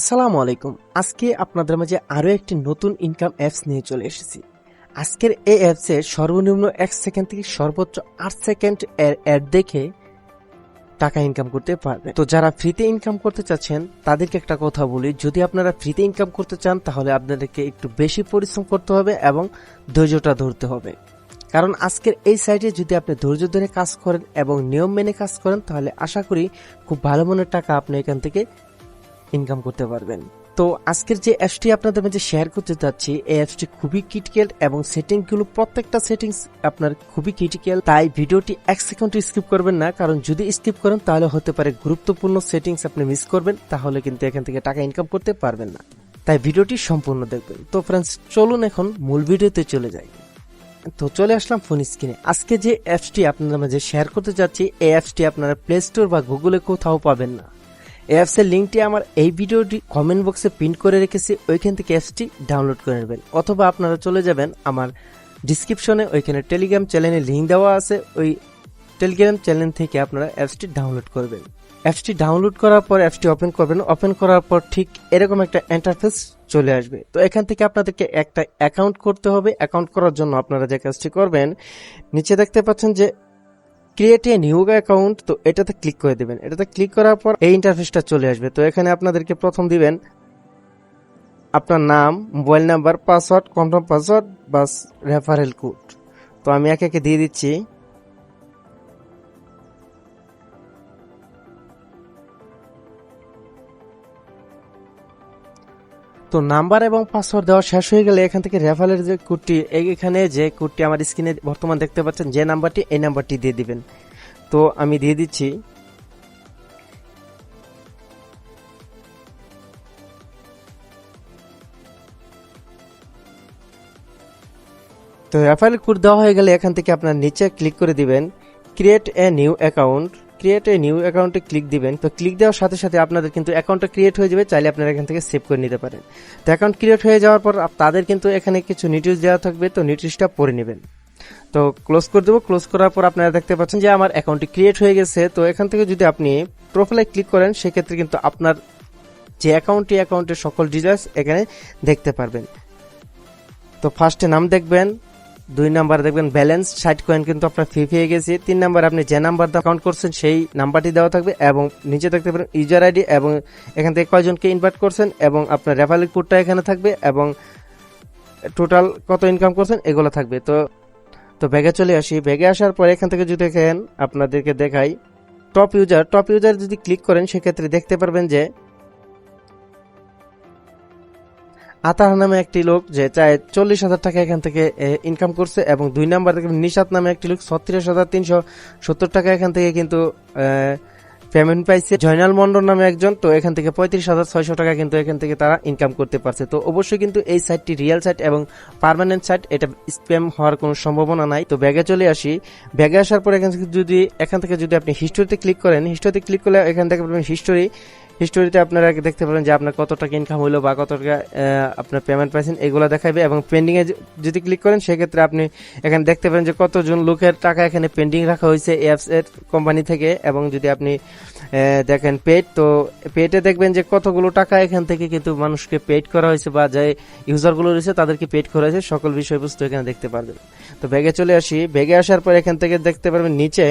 আসসালামু আলাইকুম। আজকে আপনাদের মাঝে আরও একটি নতুন ইনকাম অ্যাপস নিয়ে চলে এসেছি। আজকের এই অ্যাপসে সর্বনিম্ন এক সেকেন্ড থেকে সর্বোচ্চ আট সেকেন্ড এর অ্যাড দেখে টাকা ইনকাম করতে পারবে তো যারা ফ্রিতে ইনকাম করতে চাচ্ছেন, তাদেরকে একটা কথা বলি, যদি আপনারা ফ্রিতে ইনকাম করতে চান, তাহলে আপনাদেরকে একটু বেশি পরিশ্রম করতে হবে এবং ধৈর্যটা ধরতে হবে। কারণ আজকের এই সাইটে যদি আপনি ধৈর্য ধরে কাজ করেন এবং নিয়ম মেনে কাজ করেন, তাহলে আশা করি খুব ভালো মনের টাকা আপনি এখান থেকে ইনকাম করতে পারবেন। তো আজকের যে অ্যাপসটি আপনাদের মাঝে শেয়ার করতে চাচ্ছি, এই অ্যাপসটি খুবই ক্রিটিক্যাল এবং সেটিংগুলো প্রত্যেকটা সেটিংস আপনার খুবই ক্রিটিক্যাল তাই ভিডিওটি এক সেকেন্ড স্কিপ করবেন না, কারণ যদি স্কিপ করেন তাহলে হতে পারে গুরুত্বপূর্ণ সেটিংস আপনি মিস করবেন, তাহলে কিন্তু এখান থেকে টাকা ইনকাম করতে পারবেন না। তাই ভিডিওটি সম্পূর্ণ দেখবেন। তো ফ্রেন্ডস চলুন এখন মূল ভিডিওতে চলে যাই। তো চলে আসলাম ফোন স্ক্রিনে আজকে যে অ্যাপসটি আপনাদের মাঝে শেয়ার করতে যাচ্ছি এই অ্যাপসটি আপনারা প্লে স্টোর বা গুগলে কোথাও পাবেন না। অ্যাপসের লিঙ্কটি আমার এই ভিডিওটি কমেন্ট বক্সে প্রিন্ট করে রেখেছি, ওইখান থেকে অ্যাপসটি ডাউনলোড করে নেবেন। অথবা আপনারা চলে যাবেন আমার ডিসক্রিপশনে ওইখানে টেলিগ্রাম চ্যানেলের লিঙ্ক দেওয়া আছে, ওই টেলিগ্রাম চ্যানেল থেকে আপনারা অ্যাপসটি ডাউনলোড করবেন। অ্যাপসটি ডাউনলোড করার পর অ্যাপসটি ওপেন করবেন ওপেন করার পর ঠিক এরকম একটা ইন্টারফেস চলে আসবে। তো এখান থেকে আপনাদেরকে একটা অ্যাকাউন্ট করতে হবে অ্যাকাউন্ট করার জন্য আপনারা যে কাজটি করবেন, নিচে দেখতে পাচ্ছেন যে ক্রিয়েট এ নিউ অ্যাকাউন্ট তো এটাতে ক্লিক করে দেবেন। এটাতে ক্লিক করার পর এই ইন্টারফেসটা চলে আসবে। তো এখানে আপনাদেরকে প্রথম দিবেন আপনার নাম mobile number password confirm password বাস রেফারেল কোড তো আমি একে একে দিয়ে দিচ্ছি। তো নাম্বার এবং পাসওয়ার্ড দেওয়া শেষ হয়ে গেলে এখান থেকে রেফারেলের যে কোডটি এখানে যে কোডটি আমার স্ক্রিনে বর্তমান দেখতে পাচ্ছেন, যে নাম্বারটি, এই নাম্বারটি দিয়ে দিবেন। তো আমি দিয়ে দিচ্ছি। তো রেফারেল কোড দেওয়া হয়ে গেলে এখান থেকে আপনার নিচে ক্লিক করে দিবেন, create a new account. Create a new অ্যাকাউন্টে ক্লিক দিবেন, তো ক্লিক দেওয়ার সাথে সাথে আপনাদের কিন্তু অ্যাকাউন্টটা ক্রিয়েট হয়ে যাবে, চাইলে আপনারা এখান থেকে সেভ করে নিতে পারেন। তো অ্যাকাউন্ট ক্রিয়েট হয়ে যাওয়ার পর তাদের কিন্তু এখানে কিছু নোটিশ দেওয়া থাকবে, তো নোটিশটা পড়ে নেবেন। তো ক্লোজ করে দেবো ক্লোজ করার পর আপনারা দেখতে পাচ্ছেন যে আমার অ্যাকাউন্টটি ক্রিয়েট হয়ে গেছে, তো এখান থেকে যদি আপনি প্রোফাইলে ক্লিক করেন, সেক্ষেত্রে কিন্তু আপনার যে অ্যাকাউন্টটি অ্যাকাউন্টের সকল ডিটেলস এখানে দেখতে পারবেন। তো ফার্স্টে নাম দেখবেন দুই নাম্বার দেখবেন ব্যালেন্স ষাট কয়েন কিন্তু আপনার ফি পেয়ে গেছে। তিন নাম্বার আপনি যে নাম্বার দিয়ে অ্যাকাউন্ট করছেন, সেই নাম্বারটি দেওয়া থাকবে এবং নিচে দেখতে পারেন ইউজার আইডি এবং এখান থেকে কয়জনকে ইনভাইট করছেন এবং আপনার রেফারেল কোডটা এখানে থাকবে এবং টোটাল কত ইনকাম করছেন, এগুলো থাকবে। তো তো ব্যাগে চলে আসি। ব্যাগে আসার পর এখান থেকে যদি দেখেন, আপনাদেরকে দেখাই। টপ ইউজার টপ ইউজার যদি ক্লিক করেন, সেক্ষেত্রে দেখতে পারবেন যে আতার নামে একটি লোক যে চায় চল্লিশ হাজার টাকা এখান থেকে ইনকাম করছে এবং দুই নাম্বার দেখবেন নিশাত নামে একটি লোক ছত্রিশ হাজার তিনশো সত্তর টাকা এখান থেকে কিন্তু পেমেন্ট পাইছে। জয়নাল মন্ডল নামে একজন, তো এখান থেকে পঁয়ত্রিশ হাজার ছয়শো টাকা কিন্তু এখান থেকে তারা ইনকাম করতে পারছে। তো অবশ্যই কিন্তু এই সাইটটি রিয়েল সাইট এবং পার্মানেন্ট সাইট এটা স্প্যাম হওয়ার কোনো সম্ভাবনা নাই। তো ব্যাগে চলে আসি। ব্যাগে আসার পর এখান থেকে যদি, এখান থেকে যদি আপনি হিস্টোরিতে ক্লিক করেন হিস্টোরিতে ক্লিক করলে এখান থেকে হিস্টোরি হিস্টোরিতে আপনারা দেখতে পারেন যে আপনার কত টাকা ইনকাম হলো বা কত টাকা আপনার পেমেন্ট পাইছেন, এগুলো দেখাবে এবং পেন্ডিং এ যদি ক্লিক করেন, সেক্ষেত্রে আপনি এখানে দেখতে পারেন যে কতজন লোকের টাকা এখানে পেন্ডিং রাখা হয়েছে অ্যাপস এর কোম্পানি থেকে এবং যদি আপনি দেখেন পেড তো পেটে দেখবেন যে কতগুলো টাকা এখান থেকে কিন্তু মানুষকে পেড করা হয়েছে বা যে ইউজারগুলো রয়েছে তাদেরকে পেড করা হয়েছে, সকল বিষয়বস্তু এখানে দেখতে পারবেন। তো ব্যাগে চলে আসি। ব্যাগে আসার পর এখান থেকে দেখতে পারবেন নিচে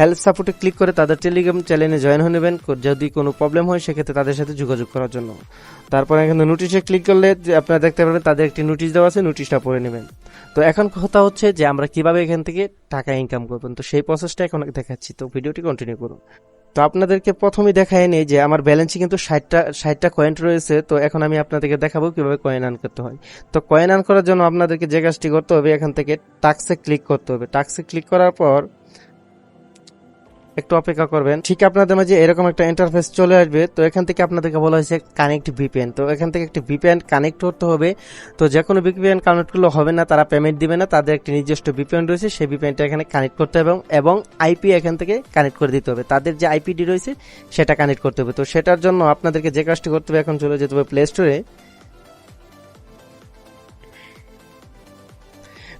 হেল্প সাপোর্টে ক্লিক করে তাদের টেলিগ্রাম চ্যানেলে জয়েন হয়ে নেবেন। যদি কোনো প্রবলেম হয়, সেক্ষেত্রে তাদের সাথে যোগাযোগ করার জন্য। তারপর এখানে নোটিশে ক্লিক করলে আপনারা দেখতে পারবেন, তাদের একটি নোটিশ দেওয়া আছে নোটিশটা পড়ে নেবেন। তো এখন কথা হচ্ছে যে আমরা কীভাবে এখান থেকে টাকা ইনকাম করবেন তো সেই প্রসেসটা এখন দেখাচ্ছি। তো ভিডিওটি কন্টিনিউ করুন। তো আপনাদেরকে প্রথমেই দেখায় নেই যে আমার ব্যালেন্সে কিন্তু ষাটটা ষাটটা কয়েন রয়েছে। তো এখন আমি আপনাদেরকে দেখাবো কীভাবে কয়েন আর্ন করতে হয়। তো কয়েন আর্ন করার জন্য আপনাদেরকে যে কাজটি করতে হবে, এখান থেকে টাক্সে ক্লিক করতে হবে। টাক্সে ক্লিক করার পর একটু অপেক্ষা করবেন। ঠিক আপনাদের মাঝে এরকম একটা ইন্টারফেস চলে আসবে, তো এখান থেকে আপনাদেরকে বলা হয়েছে কানেক্ট ভিপিএন তো এখান থেকে একটি ভিপিএন কানেক্ট করতে হবে। তো যে কোনো ভিপিএন কানেক্ট করলে হবে না, তারা পেমেন্ট দিবে না, তাদের একটি নিজস্ব ভিপিএন রয়েছে, সেই ভিপিএনটা এখানে কানেক্ট করতে হবে এবং- এবং আইপি এখান থেকে কানেক্ট করে দিতে হবে। তাদের যে আইপিডি রয়েছে, সেটা কানেক্ট করতে হবে। তো সেটার জন্য আপনাদেরকে যে কাজটি করতে হবে, এখন চলে যেতে হবে প্লে স্টোরে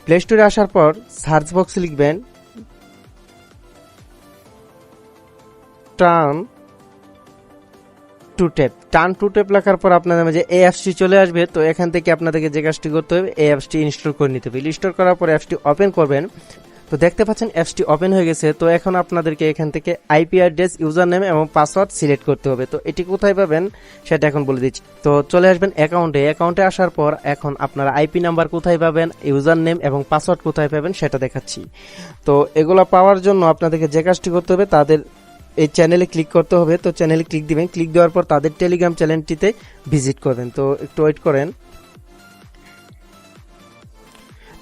প্লে স্টোরে আসার পর সার্চ বক্সে লিখবেন turn to tap turn to tap লেখার পর আপনাদের মাঝে এই অ্যাপসটি চলে আসবে, তো এখান থেকে আপনাদেরকে যে কাজটি করতে হবে অ্যাপসটি ইনস্টল করে নিতে হবে। ইনস্টল করার পর অ্যাপসটি ওপেন করবেন। তো দেখতে পাচ্ছেন অ্যাপসটি ওপেন হয়ে গেছে, তো এখন আপনাদেরকে এখান থেকে আইপি অ্যাড্রেস ইউজার নেম এবং পাসওয়ার্ড সিলেক্ট করতে হবে। তো এটি কোথায় পাবেন সেটা এখন বলে দিচ্ছি। তো চলে আসবেন অ্যাকাউন্টে অ্যাকাউন্টে আসার পর এখন আপনারা আইপি নাম্বার কোথায় পাবেন ইউজার নেম এবং পাসওয়ার্ড কোথায় পাবেন সেটা দেখাচ্ছি। তো এগুলো পাওয়ার জন্য আপনাদেরকে যে কাজটি করতে হবে, তাদের এই চ্যানেলে ক্লিক করতে হবে, তো চ্যানেলে ক্লিক দিবেন। ক্লিক দেওয়ার পর তাদের টেলিগ্রাম চ্যানেলটিতে ভিজিট করবেন। তো একটু ওয়েট করেন।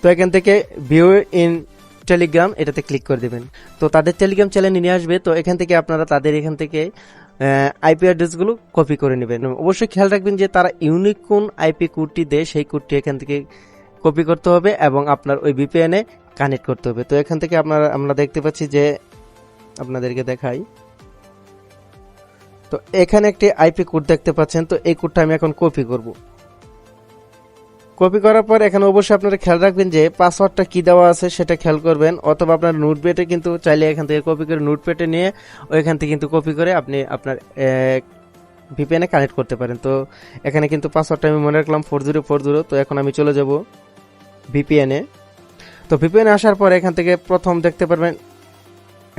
তো এখান থেকে ভিউ ইন টেলিগ্রাম এটাতে ক্লিক করে দেবেন। তো তাদের টেলিগ্রাম চ্যানেলে নিয়ে আসবে। তো এখান থেকে আপনারা তাদের এখান থেকে আইপি অ্যাড্রেসগুলো কপি করে নেবেন। অবশ্যই খেয়াল রাখবেন যে তারা ইউনিক কোন আইপি কোডটি দেয়, সেই কোডটি এখান থেকে কপি করতে হবে এবং আপনার ওই ভিপিএনে কানেক্ট করতে হবে। তো এখান থেকে আপনারা, আমরা দেখতে পাচ্ছি যে আপনাদেরকে দেখাই। তো এখানে একটি আইপি কোড দেখতে পাচ্ছেন। তো এই কোডটা আমি এখন কপি করব। কপি করার পর এখানে অবশ্যই আপনারা খেয়াল রাখবেন যে পাসওয়ার্ডটা কি দেওয়া আছে সেটা খেয়াল করবেন, অথবা আপনার নোটপ্যাডে কিন্তু চাইলে এখান থেকে কপি করে নোটপ্যাডে নিয়ে ওইখান থেকে কিন্তু কপি করে আপনি আপনার ভিপিএনে কানেক্ট করতে পারেন। তো এখানে কিন্তু পাসওয়ার্ডটা আমি মনে রাখলাম ফোর জিরো ফোর জিরো তো এখন আমি চলে যাব ভিপিএনে তো ভিপিএনে আসার পর এখান থেকে প্রথম দেখতে পারবেন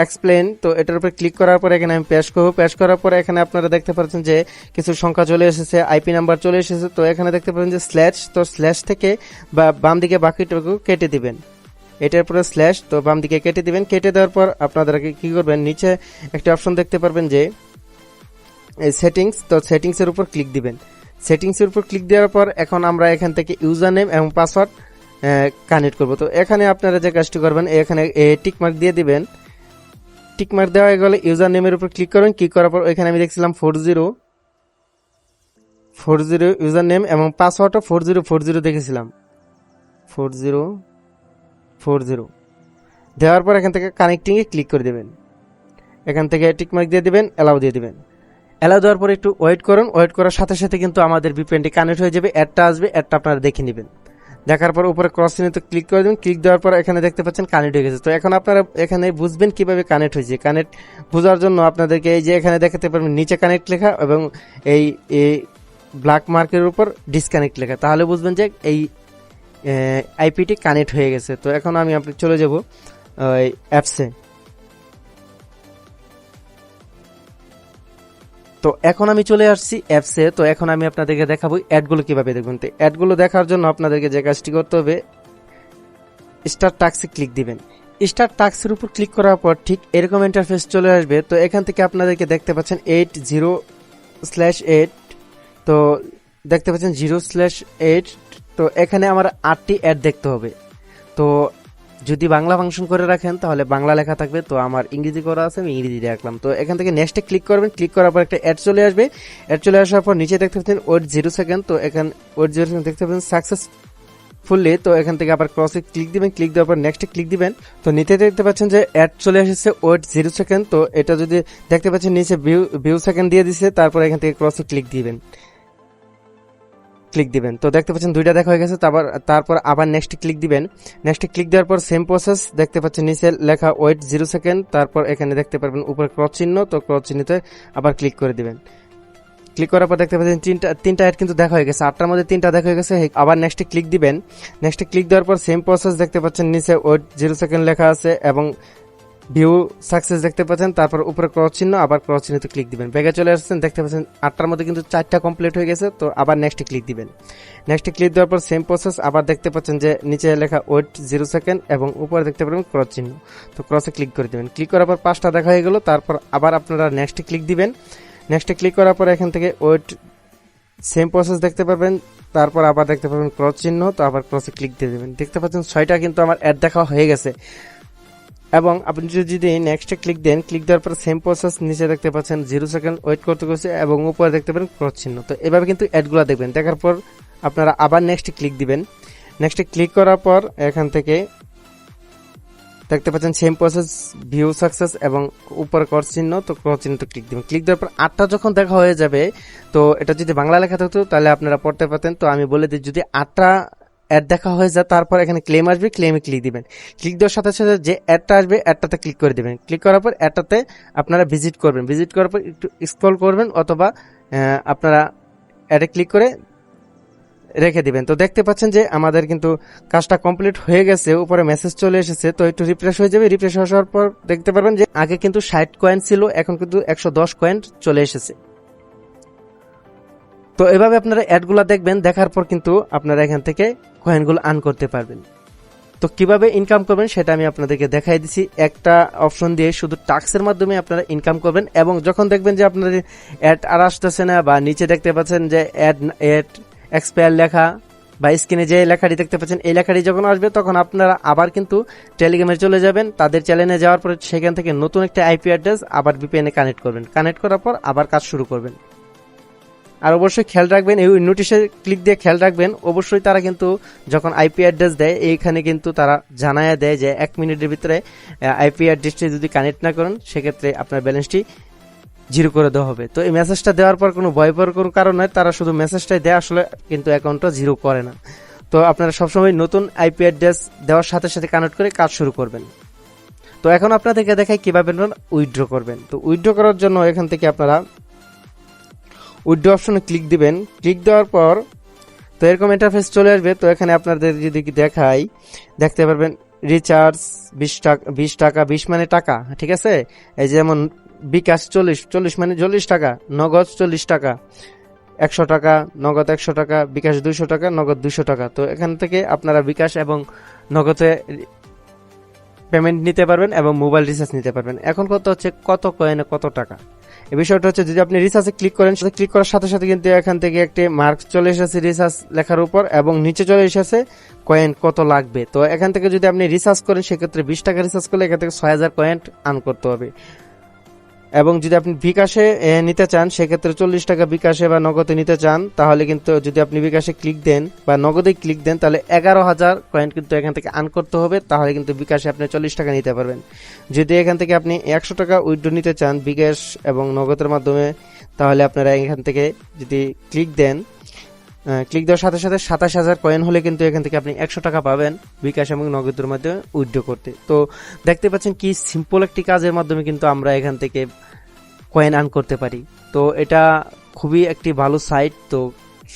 এক্সপ্লেন তো এটার উপর ক্লিক করার পর এখানে আমি পেশ করব। পেশ করার পর এখানে আপনারা দেখতে পাচ্ছেন যে কিছু সংখ্যা চলে এসেছে আইপি নাম্বার চলে এসেছে। তো এখানে দেখতে পাচ্ছেন যে স্ল্যাশ তো স্ল্যাশ থেকে বা বাম দিকে বাকিটুকু কেটে দিবেন। এটার পরে স্ল্যাশ তো বাম দিকে কেটে দিবেন। কেটে দেওয়ার পর আপনারা কি করবেন? নিচে একটা অপশন দেখতে পারবেন যে এই সেটিংস তো সেটিংসের উপর ক্লিক দিবেন। সেটিংসের উপর ক্লিক দেওয়ার পর এখন আমরা এখান থেকে ইউজার নেম এবং পাসওয়ার্ড কানেক্ট করব। তো এখানে আপনারা যে কাজটি করবেন, এখানে টিক মার্ক দিয়ে দিবেন। টিক মার্ক দেওয়া হয়ে গেলে ইউজার নেমের উপর ক্লিক করুন। ক্লিক করার পর এখানে আমি দেখছিলাম four zero. Four zero user name এবং পাসওয়ার্ডও ফোর জিরো ফোর জিরো দেখেছিলাম। Four zero four zero. দেওয়ার পর এখান থেকে কানেক্টিংয়ে ক্লিক করে দেবেন। এখান থেকে টিক মার্ক দিয়ে দিবেন অ্যালাউ দিয়ে দেবেন। অ্যালাউ দেওয়ার পর একটু ওয়েট করুন। ওয়েট করার সাথে সাথে কিন্তু আমাদের বিপিএনটি কানেক্ট হয়ে যাবে। অ্যাডটা আসবে অ্যাডটা আপনারা দেখে নেবেন। দেখার পর উপরে ক্রস চিহ্নিত ক্লিক করে দেবেন। ক্লিক দেওয়ার পর এখানে দেখতে পাচ্ছেন কানেক্ট হয়ে গেছে। তো এখন আপনারা এখানে বুঝবেন কীভাবে কানেক্ট হয়েছে। কানেক্ট বোঝার জন্য আপনাদেরকে এই যে এখানে দেখাতে পারবেন, নিচে কানেক্ট লেখা এবং এই এই ব্ল্যাক মার্কের উপর ডিসকানেক্ট লেখা। তাহলে বুঝবেন যে এই আইপিটি কানেক্ট হয়ে গেছে। তো এখন আমি আপনি চলে যাব অ্যাপসে তো এখন আমি চলে আসছি অ্যাপসে তো এখন আমি আপনাদেরকে দেখাবো অ্যাডগুলো কীভাবে দেখবেন। তো অ্যাডগুলো দেখার জন্য আপনাদেরকে যে কাজটি করতে হবে স্টার টাক্সে ক্লিক দিবেন। স্টার টাক্সের উপর ক্লিক করার পর ঠিক এরকম ইন্টারফেস চলে আসবে। তো এখান থেকে আপনাদেরকে দেখতে পাচ্ছেন এইট জিরো স্ল্যাশ এইট তো দেখতে পাচ্ছেন জিরো স্ল্যাশ এইট তো এখানে আমার আটটি অ্যাড দেখতে হবে। তো যদি বাংলা ফাংশন করে রাখেন, তাহলে বাংলা লেখা থাকবে। তো আমার ইংরেজি করা আছে, আমি ইংরেজি রাখলাম। তো এখান থেকে নেক্সটে ক্লিক করবেন। ক্লিক করার পর একটা অ্যাড চলে আসবে। অ্যাড চলে আসার পর নিচে দেখতে পাচ্ছেন ওয়েট জিরো সেকেন্ড তো এখান ওয়েট জিরো সেকেন্ড দেখতে পাচ্ছেন সাকসেস ফুললি তো এখান থেকে আবার ক্রসে ক্লিক দিবেন। ক্লিক দেওয়ার পর নেক্সটে ক্লিক দিবেন। তো নিচে দেখতে পাচ্ছেন যে অ্যাড চলে এসেছে ওয়েট জিরো সেকেন্ড তো এটা যদি দেখতে পাচ্ছেন, নিচে ভিউ ভিউ সেকেন্ড দিয়ে দিছে, তারপর এখান থেকে ক্রসে ক্লিক দিবেন। ক্লিক দিবেন। তো দেখতে পাচ্ছেন দুইটা দেখা হয়ে গেছে তারপর তারপর আবার নেক্সট ক্লিক দিবেন। নেক্সট ক্লিক দেওয়ার পর সেম প্রসেস দেখতে পাচ্ছেন নিচে লেখা ওয়েট জিরো সেকেন্ড তারপর এখানে দেখতে পারবেন উপরে ক্রস চিহ্ন, তো ক্রস চিহ্নতে আবার ক্লিক করে দিবেন। ক্লিক করার পর দেখতে পাচ্ছেন তিনটা তিনটা অ্যাড কিন্তু দেখা হয়ে গেছে। আটটার মধ্যে তিনটা দেখা হয়ে গেছে আবার নেক্সটে ক্লিক দিবেন। নেক্সটে ক্লিক দেওয়ার পর সেম প্রসেস দেখতে পাচ্ছেন নিচে ওয়েট জিরো সেকেন্ড লেখা আছে এবং ভিউ সাকসেস দেখতে পাচ্ছেন, তারপর উপরে ক্রস চিহ্ন, আবার ক্রস চিহ্নতে ক্লিক দিবেন। ব্যাগে চলে আসছেন, দেখতে পাচ্ছেন আটটার মধ্যে কিন্তু চারটা কমপ্লিট হয়ে গেছে, তো আবার নেক্সটে ক্লিক দিবেন। নেক্সটে ক্লিক দেওয়ার পর সেম প্রসেস আবার দেখতে পাচ্ছেন যে নিচে লেখা ওয়েট জিরো সেকেন্ড এবং উপরে দেখতে পাবেন ক্রস চিহ্ন। তো ক্রসে ক্লিক করে দিবেন। ক্লিক করার পর পাঁচটা দেখা হয়ে গেল, তারপর আবার আপনারা নেক্সটে ক্লিক দিবেন। নেক্সটে ক্লিক করার পর এখান থেকে ওয়েট সেম প্রসেস দেখতে পারবেন, তারপর আবার দেখতে পাবেন ক্রস চিহ্ন, তো আবার ক্রসে ক্লিক দিয়ে দেবেন। দেখতে পাচ্ছেন ছয়টা কিন্তু আমার অ্যাড দেখা হয়ে গেছে। এবং আপনি যদি নেক্সটে ক্লিক দেন ক্লিক দেওয়ার পর সেম প্রসেস নিচে দেখতে পাচ্ছেন জিরো সেকেন্ড ওয়েট করতে করছে এবং উপরে দেখতে পারেন ক্রস চিহ্ন। তো এভাবে কিন্তু অ্যাডগুলো দেখবেন। দেখার পর আপনারা আবার নেক্সটে ক্লিক দিবেন। নেক্সটে ক্লিক করার পর এখান থেকে দেখতে পাচ্ছেন সেম প্রসেস ভিউ সাকসেস এবং উপর ক্রস চিহ্ন, তো ক্রস চিহ্ন তো ক্লিক দিবেন। ক্লিক দেওয়ার পর আটটা যখন দেখা হয়ে যাবে, তো এটা যদি বাংলা লেখা থাকতো, তাহলে আপনারা পড়তে পারতেন। তো আমি বলে দিই, যদি আটটা অ্যাড দেখা হয়ে যায়, তারপর এখানে ক্লেম আসবে ক্লেমে ক্লিক দিবেন। ক্লিক দেওয়ার সাথে সাথে যে অ্যাডটা আসবে অ্যাডটাতে ক্লিক করে দিবেন। ক্লিক করার পর অ্যাডটাতে আপনারা ভিজিট করবেন। ভিজিট করার পর একটু স্ক্রল করবেন অথবা আপনারা অ্যাডে ক্লিক করে রেখে দিবেন। তো দেখতে পাচ্ছেন যে আমাদের কিন্তু কাজটা কমপ্লিট হয়ে গেছে, উপরে মেসেজ চলে এসেছে। তো একটু রিফ্রেশ হয়ে যাবে। রিফ্রেশ হওয়ার পর দেখতে পারবেন যে আগে কিন্তু ষাট কয়েন ছিল, এখন কিন্তু একশো দশ কয়েন চলে এসেছে। তো এভাবে আপনারা অ্যাডগুলো দেখবেন, দেখার পর কিন্তু আপনারা এখান থেকে কয়েনগুলো আর্ন করতে পারবেন। তো কীভাবে ইনকাম করবেন সেটা আমি আপনাদেরকে দেখাই দিছি। একটা অপশন দিয়ে শুধু টাক্সের মাধ্যমে আপনারা ইনকাম করবেন এবং যখন দেখবেন যে আপনার অ্যাড আর আসতেছে না বা নিচে দেখতে পাচ্ছেন যে অ্যাড অ্যাড এক্সপায়ার লেখা বা স্ক্রিনে যে লেখাটি দেখতে পাচ্ছেন, এই লেখাটি যখন আসবে তখন আপনারা আবার কিন্তু টেলিগ্রামে চলে যাবেন। তাদের চ্যানেলে যাওয়ার পরে সেখান থেকে নতুন একটা আইপি অ্যাড্রেস আবার বিপিএনে কানেক্ট করবেন। কানেক্ট করার পর আবার কাজ শুরু করবেন। আর অবশ্যই খেয়াল রাখবেন, এই নোটিশে ক্লিক দিয়ে খেয়াল রাখবেন, অবশ্যই তারা কিন্তু যখন আইপি অ্যাড্রেস দেয়, এইখানে কিন্তু তারা জানায় দেয় যে এক মিনিটের ভিতরে আইপি অ্যাড্রেসটি যদি কানেক্ট না করেন, সেক্ষেত্রে আপনার ব্যালেন্সটি জিরো করে দেওয়া হবে। তো এই মেসেজটা দেওয়ার পর কোনো ভয় পাওয়ার কোনো কারণ নয়, তারা শুধু মেসেজটাই দেয়, আসলে কিন্তু অ্যাকাউন্টটা জিরো করে না। তো আপনারা সবসময় নতুন আইপি অ্যাড্রেস দেওয়ার সাথে সাথে কানেক্ট করে কাজ শুরু করবেন। তো এখন আপনাদেরকে দেখাই কীভাবে উইথড্র করবেন। তো উইথড্র করার জন্য এখান থেকে আপনারা উইথড্র অপশনে ক্লিক দিবেন। ক্লিক দেওয়ার পর তো এরকম ইন্টারফেস চলে আসবে। তো এখানে আপনাদের যদি দেখাই, দেখতে পারবেন রিচার্জ বিশ টাকা বিশ টাকা, বিশ মানে টাকা, ঠিক আছে? এই যেমন বিকাশ চল্লিশ চল্লিশ মানে চল্লিশ টাকা, নগদ চল্লিশ টাকা, একশো টাকা, নগদ একশো টাকা, বিকাশ দুইশো টাকা, নগদ দুইশো টাকা। তো এখান থেকে আপনারা বিকাশ এবং নগদে পেমেন্ট নিতে পারবেন এবং মোবাইল রিচার্জ নিতে পারবেন। এখন কত হচ্ছে? কত কয়েনে কত টাকা? এই বিষয়টা হচ্ছে যদি আপনি রিসার্চে ক্লিক করেন সেটা ক্লিক করার সাথে সাথে কিন্তু এখান থেকে একটি মার্ক চলে এসেছে রিসার্চ লেখার উপর এবং নিচে চলে এসেছে কয়েন কত লাগবে। তো এখান থেকে যদি আপনি রিসার্চ করেন, সেক্ষেত্রে বিশ টাকা রিসার্চ করলে এখান থেকে ছয় হাজার কয়েন আর্ন করতে হবে। এবং যদি আপনি বিকাশে নিতে চান, সেক্ষেত্রে চল্লিশ টাকা বিকাশে বা নগদে নিতে চান, তাহলে কিন্তু যদি আপনি বিকাশে ক্লিক দেন বা নগদে ক্লিক দেন, তাহলে এগারো হাজার কয়েন কিন্তু এখান থেকে আর্ন করতে হবে, তাহলে কিন্তু বিকাশে আপনি চল্লিশ টাকা নিতে পারবেন। যদি এখান থেকে আপনি একশো টাকা উইড্রো নিতে চান বিকাশ এবং নগদের মাধ্যমে, তাহলে আপনারা এখান থেকে যদি ক্লিক দেন ক্লিক দেওয়ার সাথে সাথে সাতাশ হাজার কয়েন হলে কিন্তু এখান থেকে আপনি একশো টাকা পাবেন বিকাশ এবং নগদের মাধ্যমে উইথড্র করতে। তো দেখতে পাচ্ছেন কি সিম্পল একটি কাজের মাধ্যমে কিন্তু আমরা এখান থেকে কয়েন আর্ন করতে পারি। তো এটা খুবই একটি ভালো সাইট তো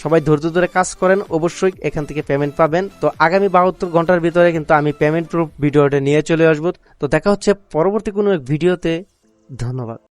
সবাই ধৈর্য ধরে কাজ করেন, অবশ্যই এখান থেকে পেমেন্ট পাবেন। তো আগামী বাহাত্তর ঘণ্টার ভিতরে কিন্তু আমি পেমেন্ট প্রুফ ভিডিওটা নিয়ে চলে আসব। তো দেখা হচ্ছে পরবর্তী কোনো এক ভিডিওতে। ধন্যবাদ।